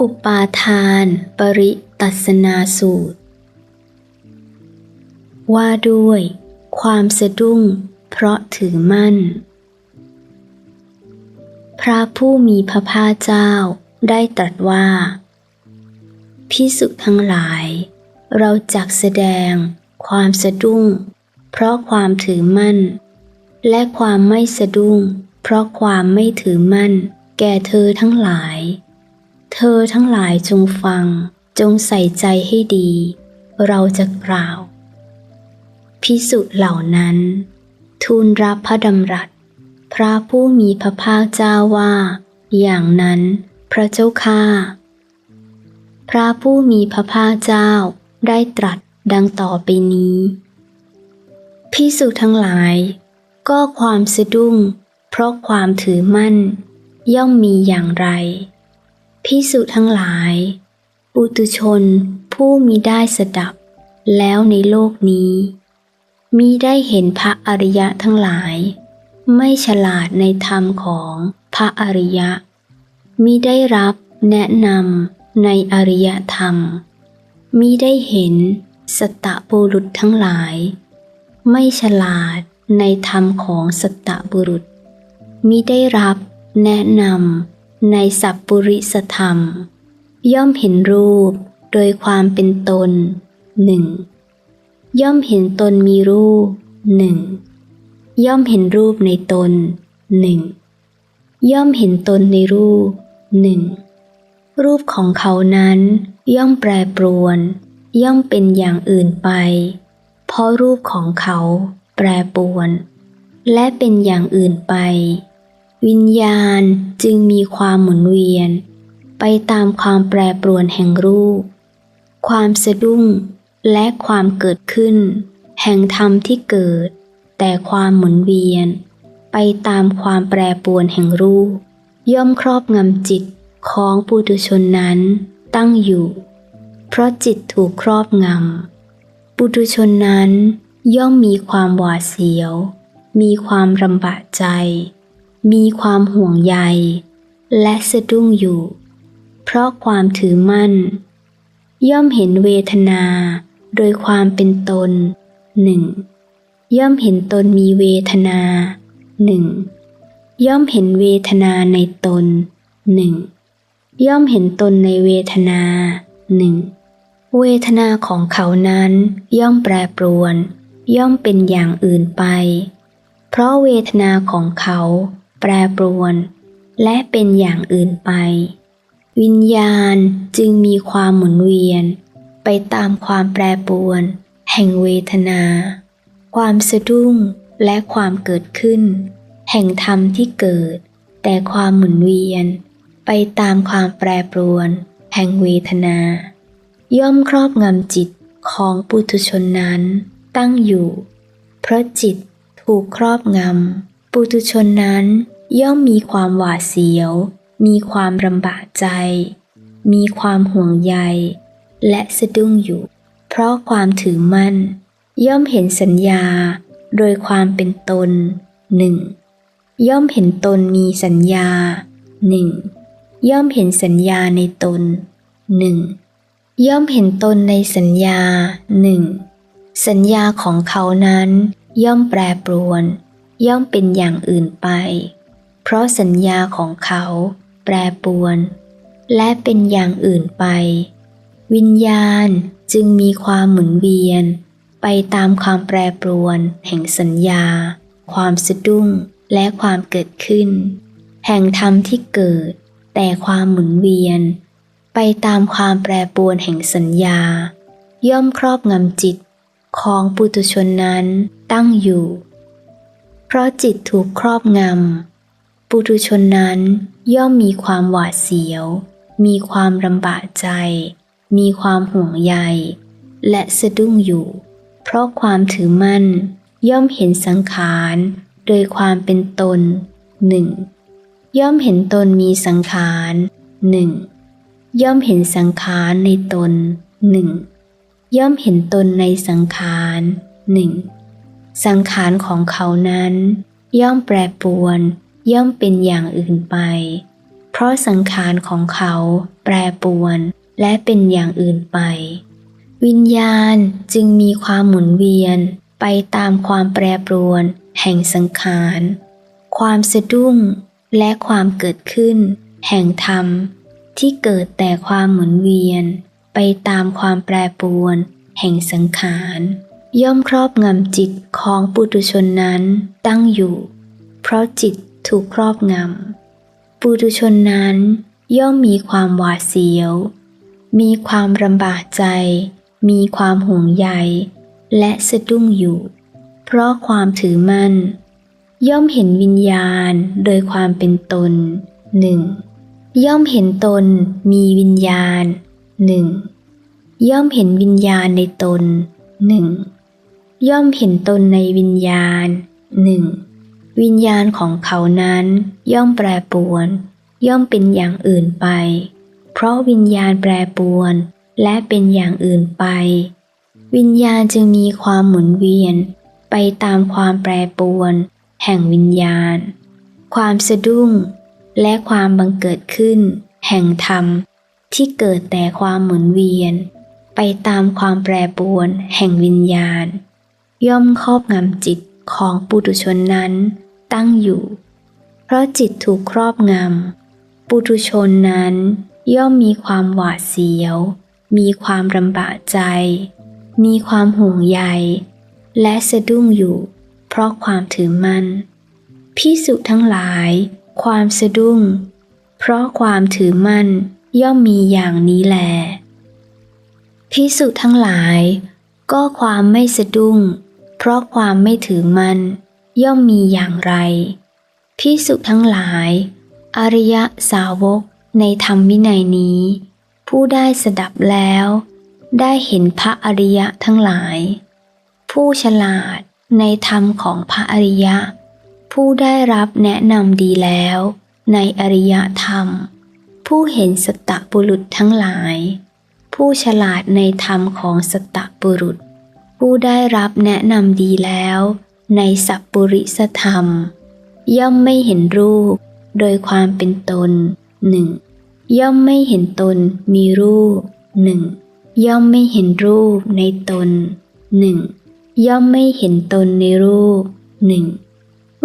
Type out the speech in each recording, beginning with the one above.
อุปาทาน ปริตัสนาสูตร ว่าด้วย ความสะดุ้ง เพราะถือมั่น พระผู้มีพระภาคเจ้าได้ตรัสว่า พิสุทั้งหลาย เราจักแสดง ความสะดุ้ง เพราะความถือมั่น และความไม่สะดุ้ง เพราะความไม่ถือมั่น แก่เธอทั้งหลาย เธอทั้งหลายจงฟัง จงใส่ใจให้ดี เราจะกล่าว พิสุเหล่านั้น ทูลรับพระดำรัส พระผู้มีพระภาคเจ้าว่า อย่างนั้น พระเจ้าข้าพระผู้มีพระภาคเจ้าได้ตรัสดังต่อไปนี้พิสุทั้งหลาย ก็ความสะดุ้ง เพราะความถือมั่น ย่อมมีอย่างไร พิสุทั้งหลาย ปุตุชนผู้มีได้สดับ แล้วในโลกนี้ มีได้เห็นพระอริยะทั้งหลาย ไม่ฉลาดในธรรมของพระอริยะ มีได้รับแนะนำในอริยธรรม มีได้เห็นสตตบุรุษทั้งหลาย ไม่ฉลาดในธรรมของสตตบุรุษ มิได้รับแนะนำ ในสัพปุริสธรรม ย่อมเห็นรูปโดยความเป็นตนหนึ่งย่อมเห็นตนมีรูปหนึ่งย่อมเห็นรูปในตนหนึ่งย่อมเห็นตนในรูปหนึ่งรูปของเขานั้น ย่อมแปรปรวน ย่อมเป็นอย่างอื่นไป เพราะรูปของเขา แปรปรวน และเป็นอย่างอื่นไป วิญญาณจึงมีความหมุนเวียน ไปตามความแปรปรวนแห่งรูป ความสะดุ้งและความเกิดขึ้น แห่งธรรมที่เกิด แต่ความหมุนเวียน ไปตามความแปรปรวนแห่งรูป ย่อมครอบงำจิตของปุถุชนนั้นตั้งอยู่ เพราะจิตถูกครอบงำ ปุถุชนนั้นย่อมมีความหวาดเสียว มีความรำบากใจ มีความห่วงใย และสะดุ้งอยู่ เพราะความถือมั่น ย่อมเห็นเวทนาโดยความเป็นตนหนึ่งย่อมเห็นตนมีเวทนาหนึ่งย่อมเห็นเวทนาในตนหนึ่งย่อมเห็นตนในเวทนาหนึ่งเวทนาของเขานั้นย่อมแปรปรวน ย่อมเป็นอย่างอื่นไป เพราะเวทนาของเขา แปรปรวน และเป็นอย่างอื่นไป วิญญาณจึงมีความหมุนเวียน ไปตามความแปรปรวน แห่งเวทนา ความสะดุ้งและความเกิดขึ้น แห่งธรรมที่เกิด แต่ความหมุนเวียน ไปตามความแปรปรวน แห่งเวทนา ย่อมครอบงำจิตของปุถุชนนั้นตั้งอยู่ เพราะจิตถูกครอบงำปุถุชนนั้น ย่อมมีความหวาดเสียว มีความรำบากใจ มีความห่วงใย และสะดุ้งอยู่ เพราะความถือมั่น ย่อมเห็นสัญญา โดยความเป็นตนหนึ่งย่อมเห็นตนมีสัญญาหนึ่งย่อมเห็นสัญญาในตนหนึ่งย่อมเห็นตนในสัญญาหนึ่งสัญญาของเขานั้น ย่อมแปรปรวน ย่อมเป็นอย่างอื่นไป ราะสัญญาของเขาแปรปรวน และเป็นอย่างอื่นไป วิญญาณจึงมีความหมุนเวียน ไปตามความแปรปรวน แห่งสัญญา ความสะดุ้งและความเกิดขึ้น แห่งธรรมที่เกิด แต่ความหมุนเวียน ไปตามความแปรปรวนแห่งสัญญา ย่อมครอบงำจิตของปุถุชนนั้นตั้งอยู่ เพราะจิตถูกครอบงำ ปุถุชนนั้นย่อมมีความหวาดเสียว มีความลำบากใจ มีความห่วงใย และสะดุ้งอยู่ เพราะความถือมั่นย่อมเห็นสังขารโดยความเป็นตนหนึ่งย่อมเห็นตนมีสังขารหนึ่งย่อมเห็นสังขารในตนหนึ่งย่อมเห็นตนในสังขารหนึ่งสังขารของเขานั้น ย่อมแปรปรวน ย่อมเป็นอย่างอื่นไป เพราะสังขารของเขาแปรปรวนและเป็นอย่างอื่นไป วิญญาณจึงมีความหมุนเวียนไปตามความแปรปรวน แห่งสังขาร ความสะดุ้งและความเกิดขึ้น แห่งธรรมที่เกิดแต่ความหมุนเวียน ไปตามความแปรปรวน แห่งสังขาร ย่อมครอบงำจิตของปุถุชนนั้นตั้งอยู่ เพราะจิต ถูกครอบงำ ปุถุชนนั้นย่อมมีความหวาดเสียว มีความลำบากใจ มีความห่วงใย และสะดุ้งอยู่ เพราะความถือมั่น ย่อมเห็นวิญญาณโดยความเป็นตนหนึ่งย่อมเห็นตนมีวิญญาณหนึ่งย่อมเห็นวิญญาณในตนหนึ่งย่อมเห็นตนในวิญญาณหนึ่ง วิญญาณของเขานั้นย่อมแปรปรวน ย่อมเป็นอย่างอื่นไป เพราะวิญญาณแปรปรวนและเป็นอย่างอื่นไป วิญญาณจึงมีความหมุนเวียนไปตามความแปรปรวน แห่งวิญญาณ ความสะดุ้ง และความบังเกิดขึ้น แห่งธรรมที่เกิดแต่ความหมุนเวียน ไปตามความแปรปรวน แห่งวิญญาณ ย่อมครอบงำจิตของปุถุชนนั้น ตั้งอยู่ เพราะจิตถูกครอบงำ ปุถุชนนั้นย่อมมีความหวาดเสียว มีความลำบากใจ มีความห่วงใย และสะดุ้งอยู่ เพราะความถือมั่นพิสุทั้งหลาย ความสะดุ้ง เพราะความถือมั่นย่อมมีอย่างนี้แลพิสุทั้งหลาย ก็ความไม่สะดุ้ง เพราะความไม่ถือมั่น ย่อมมีอย่างไรพิสุทั้งหลาย อริยสาวกในธรรมวินัยนี้ ผู้ได้สดับแล้ว ได้เห็นพระอริยะทั้งหลาย ผู้ฉลาดในธรรมของพระอริยะ ผู้ได้รับแนะนำดีแล้ว ในอริยธรรม ผู้เห็นสตตบุรุษทั้งหลาย ผู้ฉลาดในธรรมของสตตบุรุษ ผู้ได้รับแนะนำดีแล้ว ในสัพปุริสธรรม ย่อมไม่เห็นรูป โดยความเป็นตนหนึ่งย่อมไม่เห็นตนมีรูปหนึ่งย่อมไม่เห็นรูปในตนหนึ่งย่อมไม่เห็นตนในรูปหนึ่ง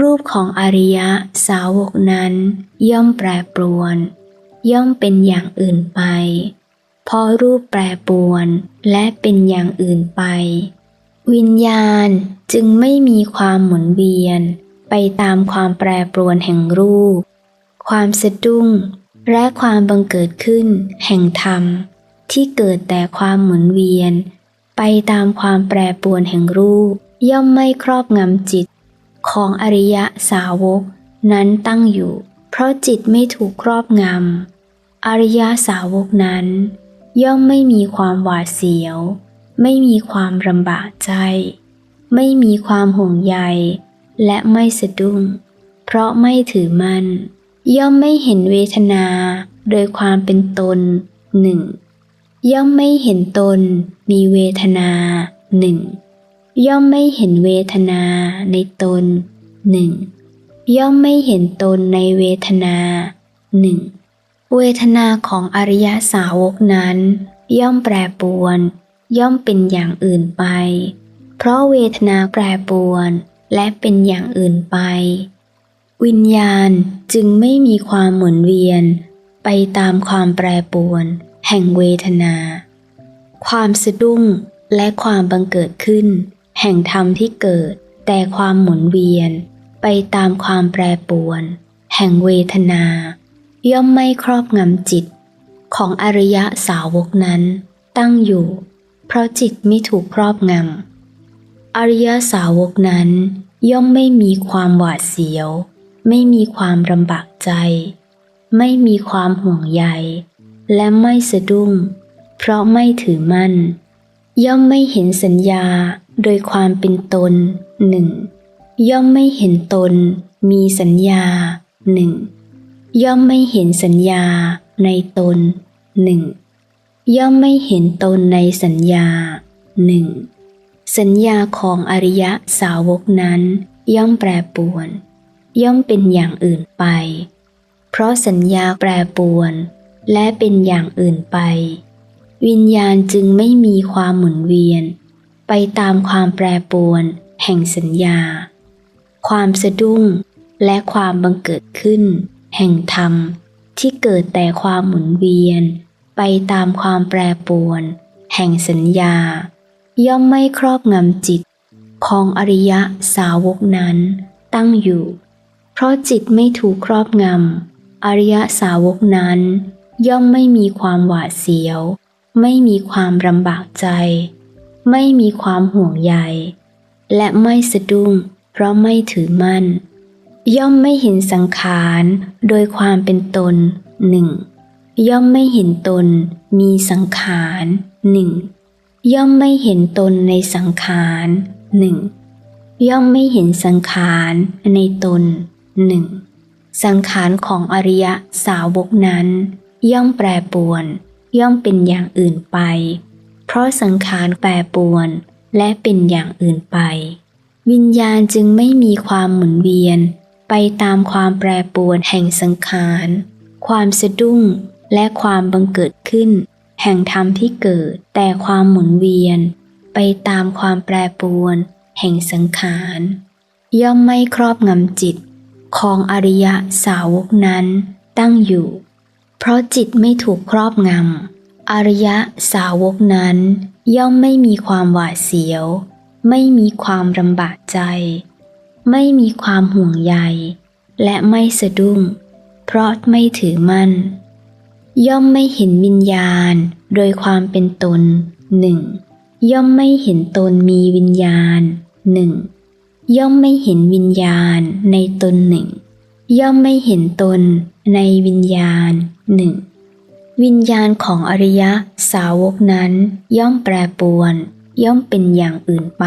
รูปของอริยะสาวกนั้น ย่อมแปรปรวน ย่อมเป็นอย่างอื่นไปเพราะรูปแปรปรวนและเป็นอย่างอื่นไป วิญญาณจึงไม่มีความหมุนเวียน ไปตามความแปรปรวนแห่งรูป ความสะดุ้ง และความบังเกิดขึ้น แห่งธรรม ที่เกิดแต่ความหมุนเวียน ไปตามความแปรปรวนแห่งรูป ย่อมไม่ครอบงำจิต ของอริยสาวก นั้นตั้งอยู่ เพราะจิตไม่ถูกครอบงำอริยสาวกนั้น ย่อมไม่มีความหวาดเสียว ไม่มีความลำบากใจ ไม่มีความห่วงใย และไม่สะดุ้ง เพราะไม่ถือมั่น ย่อมไม่เห็นเวทนา โดยความเป็นตนหนึ่ง ย่อมไม่เห็นตนมีเวทนาหนึ่ง ย่อมไม่เห็นเวทนาในตนหนึ่ง ย่อมไม่เห็นตนในเวทนาหนึ่ง เวทนาของอริยสาวกนั้น ย่อมแปรปรวน ย่อมเป็นอย่างอื่นไป เพราะเวทนาแปรปรวนและเป็นอย่างอื่นไป วิญญาณจึงไม่มีความหมุนเวียน ไปตามความแปรปรวน แห่งเวทนา ความสะดุ้งและความบังเกิดขึ้น แห่งธรรมที่เกิด แต่ความหมุนเวียน ไปตามความแปรปรวน แห่งเวทนา ย่อมไม่ครอบงำจิต ของอริยะสาวกนั้นตั้งอยู่ เพราะจิตไม่ถูกครอบงำ อริยสาวกนั้นย่อมไม่มีความหวาดเสียว ไม่มีความลำบากใจ ไม่มีความห่วงใย และไม่สะดุ้ง เพราะไม่ถือมั่น ย่อมไม่เห็นสัญญาโดยความเป็นตนหนึ่งย่อมไม่เห็นตนมีสัญญาหนึ่งย่อมไม่เห็นสัญญาในตนหนึ่ง ย่อมไม่เห็นตนในสัญญาหนึ่งสัญญาของอริยสาวกนั้น ย่อมแปรปวน ย่อมเป็นอย่างอื่นไป เพราะสัญญาแปรปวน และเป็นอย่างอื่นไป วิญญาณจึงไม่มีความหมุนเวียน ไปตามความแปรปวน แห่งสัญญา ความสะดุ้งและความบังเกิดขึ้น แห่งธรรมที่เกิดแต่ความหมุนเวียน ไปตามความแปรปรวน แห่งสัญญา ย่อมไม่ครอบงำจิต ของอริยสาวกนั้นตั้งอยู่ เพราะจิตไม่ถูกครอบงำอริยสาวกนั้น ย่อมไม่มีความหวาดเสียว ไม่มีความลำบากใจ ไม่มีความห่วงใย และไม่สะดุ้ง เพราะไม่ถือมั่น ย่อมไม่เห็นสังขารโดยความเป็นตนหนึ่ง ย่อมไม่เห็นตนมีสังขารหนึ่งย่อมไม่เห็นตนในสังขารหนึ่งย่อมไม่เห็นสังขารในตนหนึ่งสังขารของอริยสาวกนั้น ย่อมแปรปรวน ย่อมเป็นอย่างอื่นไป เพราะสังขารแปรปรวนและเป็นอย่างอื่นไป วิญญาณจึงไม่มีความหมุนเวียน ไปตามความแปรปรวนแห่งสังขาร ความสะดุ้ง และความบังเกิดขึ้น แห่งธรรมที่เกิดแต่ความหมุนเวียน ไปตามความแปรปรวน แห่งสังขาร ย่อมไม่ครอบงำจิต ของอริยะสาวกนั้นตั้งอยู่ เพราะจิตไม่ถูกครอบงำอริยะสาวกนั้น ย่อมไม่มีความหวาดเสียว ไม่มีความลำบากใจ ไม่มีความห่วงใย และไม่สะดุ้ง เพราะไม่ถือมั่น ย่อมไม่เห็นวิญญาณ โดยความเป็นตนหนึ่งย่อมไม่เห็นตนมีวิญญาณหนึ่งย่อมไม่เห็นวิญญาณในตนหนึ่งย่อมไม่เห็นตนในวิญญาณหนึ่งวิญญาณของอริยสาวกนั้น ย่อมแปรปรวน ย่อมเป็นอย่างอื่นไป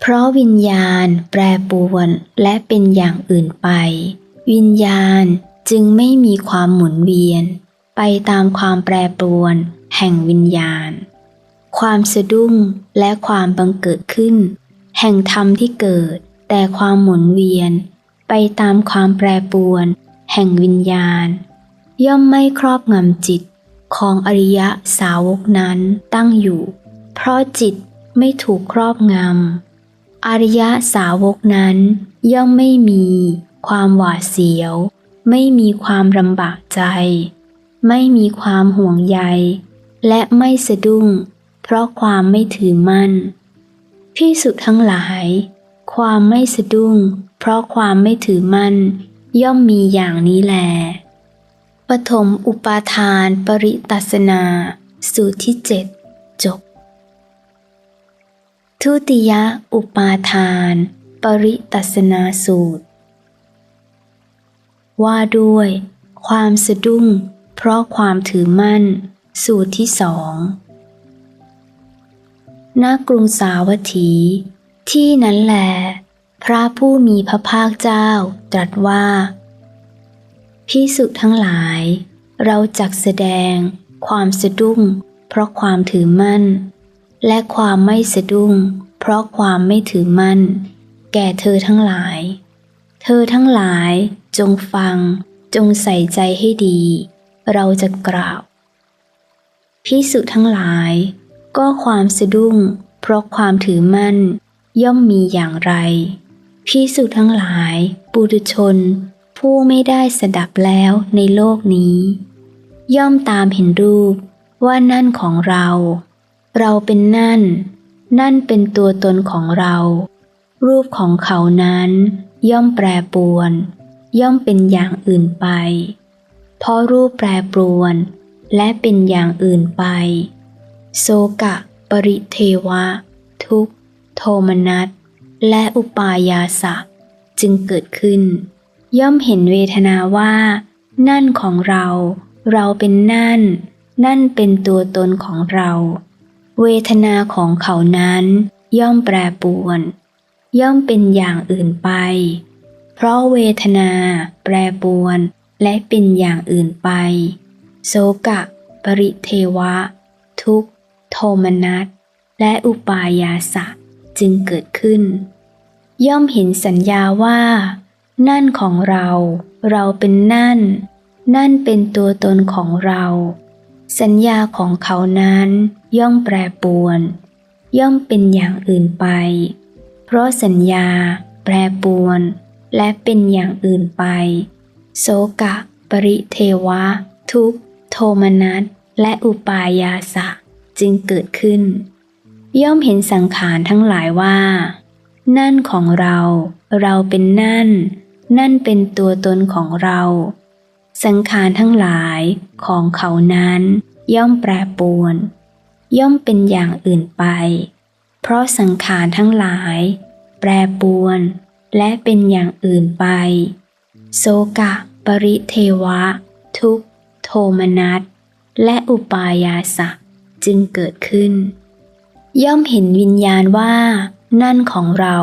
เพราะวิญญาณแปรปรวนและเป็นอย่างอื่นไป วิญญาณจึงไม่มีความหมุนเวียน ไปตามความแปรปรวน แห่งวิญญาณ ความสะดุ้งและความบังเกิดขึ้น แห่งธรรมที่เกิด แต่ความหมุนเวียน ไปตามความแปรปรวน แห่งวิญญาณ ย่อมไม่ครอบงำจิตของอริยะสาวกนั้นตั้งอยู่ เพราะจิตไม่ถูกครอบงำ อริยะสาวกนั้น ย่อมไม่มี ความหวาดเสียว ไม่มีความลำบากใจ ไม่มีความห่วงใย และไม่สะดุ้ง เพราะความไม่ถือมั่นพิสุทั้งหลาย ความไม่สะดุ้ง เพราะความไม่ถือมั่น ย่อมมีอย่างนี้แล ปฐมอุปาทานปริตัสนา สูตรที่เจ็ดจบ ทุติยอุปาทาน ปริตัสนาสูตร ว่าด้วย ความสะดุ้ง เพราะความถือมั่น สูตรที่สองณกรุงสาวัตถี ที่นั้นแหลพระผู้มีพระภาคเจ้าตรัสว่าพิสุทั้งหลาย เราจักแสดง ความสะดุ้ง เพราะความถือมั่น และความไม่สะดุ้ง เพราะความไม่ถือมั่น แก่เธอทั้งหลาย เธอทั้งหลายจงฟังจงใส่ใจให้ดี เราจะกล่าว พิสุทั้งหลาย ก็ความสะดุ้ง เพราะความถือมั่น ย่อมมีอย่างไร พิสุทั้งหลาย ปุถุชน ผู้ไม่ได้สดับแล้วในโลกนี้ ย่อมตามเห็นรูปว่านั่นของเรา เราเป็นนั่น นั่นเป็นตัวตนของเรา รูปของเขานั้น ย่อมแปรปรวน ย่อมเป็นอย่างอื่นไป เพราะรูปแปรปรวน และเป็นอย่างอื่นไปโสกะ ปริเทวะ ทุกโทมนัสและอุปายาสะ จึงเกิดขึ้น ย่อมเห็นเวทนาว่า นั่นของเรา เราเป็นนั่น นั่นเป็นตัวตนของเรา เวทนาของเขานั้น ย่อมแปรปรวน ย่อมเป็นอย่างอื่นไป เพราะเวทนา แปรปรวน และเป็นอย่างอื่นไป โสกะ ปริเทวะ ทุกโทมนัส และอุปายาสะจึงเกิดขึ้น ย่อมเห็นสัญญาว่า นั่นของเรา เราเป็นนั่น นั่นเป็นตัวตนของเรา สัญญาของเขานั้นย่อมแปรปวน ย่อมเป็นอย่างอื่นไป เพราะสัญญา แปรปวน และเป็นอย่างอื่นไป โสกะ ปริเทวะ ทุกโทมนัสและอุปายาสะจึงเกิดขึ้น ย่อมเห็นสังขารทั้งหลายว่า นั่นของเรา เราเป็นนั่น นั่นเป็นตัวตนของเรา สังขารทั้งหลายของเขานั้น ย่อมแปรปรวน ย่อมเป็นอย่างอื่นไป เพราะสังขารทั้งหลาย แปรปรวน และเป็นอย่างอื่นไป โสกะ ปริเทวะ ทุกโทมนัสและอุปายาสะจึงเกิดขึ้น ย่อมเห็นวิญญาณว่า นั่นของเรา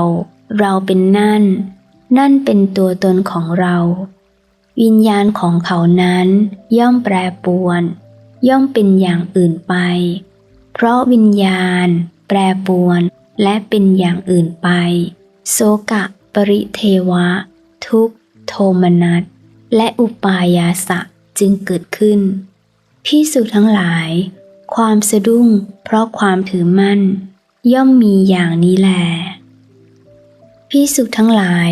เราเป็นนั่น นั่นเป็นตัวตนของเรา วิญญาณของเขานั้นย่อมแปรปวน ย่อมเป็นอย่างอื่นไป เพราะวิญญาณ แปรปวนและเป็นอย่างอื่นไป โสกะ ปริเทวะ ทุกข โทมนัส และอุปายาสะจึงเกิดขึ้นพิสุทั้งหลาย ความสะดุ้งเพราะความถือมั่น ย่อมมีอย่างนี้แลพิสุทั้งหลาย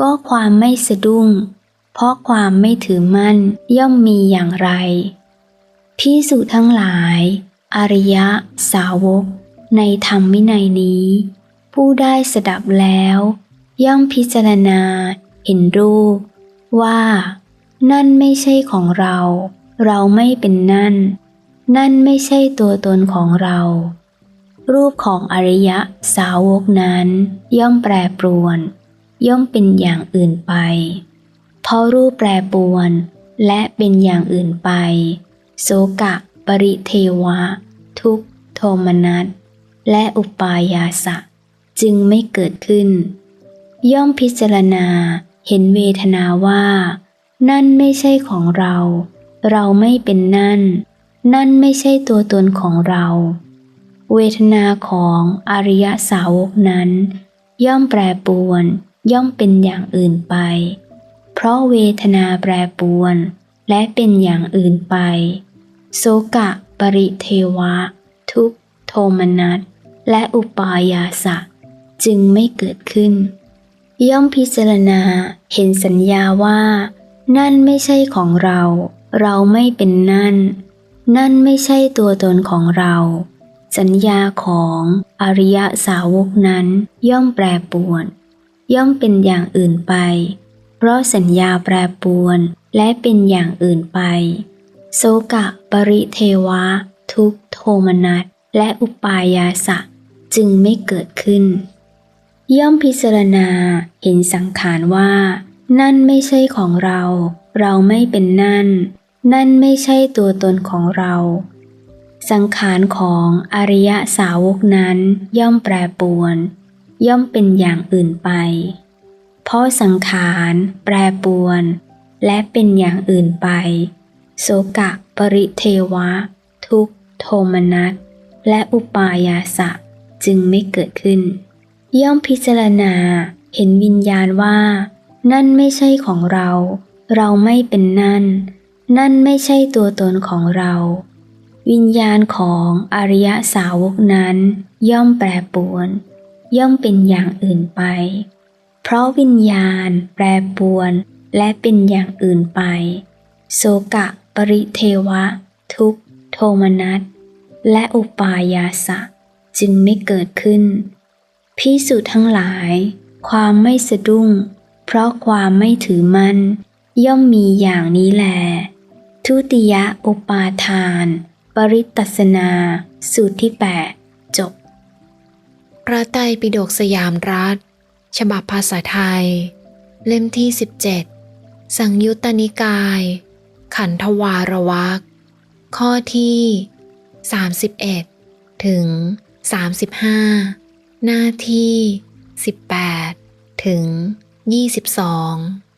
ก็ความไม่สะดุ้ง เพราะความไม่ถือมั่นย่อมมีอย่างไรพิสุทั้งหลาย อริยะสาวก ในธรรมวินัยนี้ ผู้ได้สดับแล้ว ย่อมพิจารณา เห็นรูป ว่า นั่นไม่ใช่ของเรา เราไม่เป็นนั่น นั่นไม่ใช่ตัวตนของเรา รูปของอริยะสาวกนั้น ย่อมแปรปรวน ย่อมเป็นอย่างอื่นไปเพราะรูปแปรปรวน และเป็นอย่างอื่นไป โสกะ ปริเทวะ ทุกโทมนัสและอุปายาสะ จึงไม่เกิดขึ้น ย่อมพิจารณา เห็นเวทนาว่า นั่นไม่ใช่ของเรา เราไม่เป็นนั่น นั่นไม่ใช่ตัวตนของเรา เวทนาของอริยสาวกนั้น ย่อมแปรปรวน ย่อมเป็นอย่างอื่นไป เพราะเวทนาแปรปรวน และเป็นอย่างอื่นไป โสกะปริเทวะ ทุกโทมนัสและอุปายาสะ จึงไม่เกิดขึ้น ย่อมพิจารณาเห็นสัญญาว่า นั่นไม่ใช่ของเรา เราไม่เป็นนั่น นั่นไม่ใช่ตัวตนของเรา สัญญาของอริยสาวกนั้นย่อมแปรปรวน ย่อมเป็นอย่างอื่นไป เพราะสัญญาแปรปรวนและเป็นอย่างอื่นไป โสกะปริเทวะ ทุกโทมนัสและอุปายาสะจึงไม่เกิดขึ้น ย่อมพิจารณาเห็นสังขารว่า นั่นไม่ใช่ของเรา เราไม่เป็นนั่น นั่นไม่ใช่ตัวตนของเรา สังขารของอริยสาวกนั้นย่อมแปรปรวน ย่อมเป็นอย่างอื่นไป เพราะสังขารแปรปรวน และเป็นอย่างอื่นไป โสกะปริเทวะ ทุกโทมนัสและอุปายาสะจึงไม่เกิดขึ้น ย่อมพิจารณาเห็นวิญญาณว่า นั่นไม่ใช่ของเรา เราไม่เป็นนั่น นั่นไม่ใช่ตัวตนของเรา วิญญาณของอริยสาวกนั้น ย่อมแปรปวน ย่อมเป็นอย่างอื่นไป เพราะวิญญาณ แปรปวนและเป็นอย่างอื่นไป โสกะปริเทวะ ทุกโทมนัสและอุปายาสะ จึงไม่เกิดขึ้น พิสุทั้งหลาย ความไม่สะดุ้ง เพราะความไม่ถือมั่นย่อมมีอย่างนี้แล ทุติยอุปาทาน ปริตตัสนา สูตรที่ 8 จบ พระไตรปิฎกสยามรัฐ ฉบับภาษาไทย เล่มที่ 17 สังยุตตนิกาย ขันธวารวักข้อที่ 31 ถึง 35 หน้าที่ 18 ถึง 22